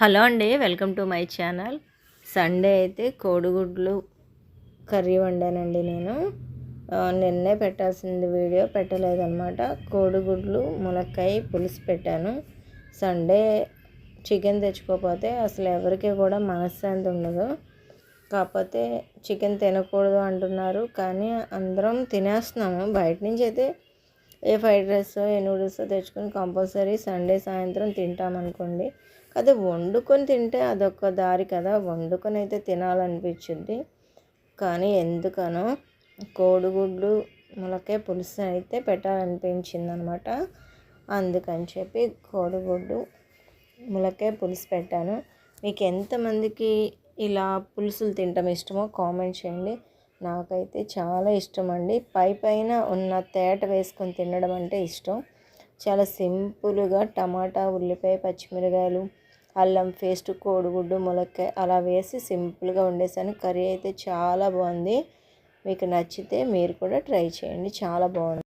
Hello అండి welcome to my channel. Sunday అయితే కోడిగుడ్లు కర్రీ వండానండి నేను. నిన్నే పెట్టాల్సింది వీడియో పెట్టలేదన్నమాట. కోడిగుడ్లు మునక్కాయ పులుసు పెట్టాను. సండే చికెన్ తెచ్చుకోకపోతే అసలు ఎవరికి కూడా మనశ్శాంతి ఉండదు. కాకపోతే చికెన్ తినకూడదు అంటున్నారు. కానీ అందరం తినేస్తున్నాము. బయట నుంచి అయితే ఏ ఫ్రైడ్ రైస్ ఏ నూడిల్స్ తెచ్చుకొని కంపల్సరీ సండే సాయంత్రం తింటామనుకోండి అదే వండుకొని తింటే అదొక దారి కదా. వండుకొని అయితే తినాలనిపించింది కానీ ఎందుకనో కోడిగుడ్లు ములకే పులుసు అయితే పెట్టాలనిపించింది అనమాట అందుకని చెప్పి కోడిగుడ్డు ములకే పులుసు పెట్టాను. మీకు ఎంతమందికి ఇలా పులుసులు తింటాం ఇష్టమో కామెంట్ చేయండి. నాకైతే చాలా ఇష్టం అండి పై పైన ఉన్న తేట వేసుకొని తినడం అంటే ఇష్టం. చాలా సింపుల్గా టమాటా ఉల్లిపాయ పచ్చిమిరకాయలు అల్లం పేస్ట్ కోడిగుడ్డు ములక్కాయ అలా వేసి సింపుల్గా వండేసాను. కర్రీ అయితే చాలా బాగుంది. మీకు నచ్చితే మీరు కూడా ట్రై చేయండి. చాలా బాగుంది.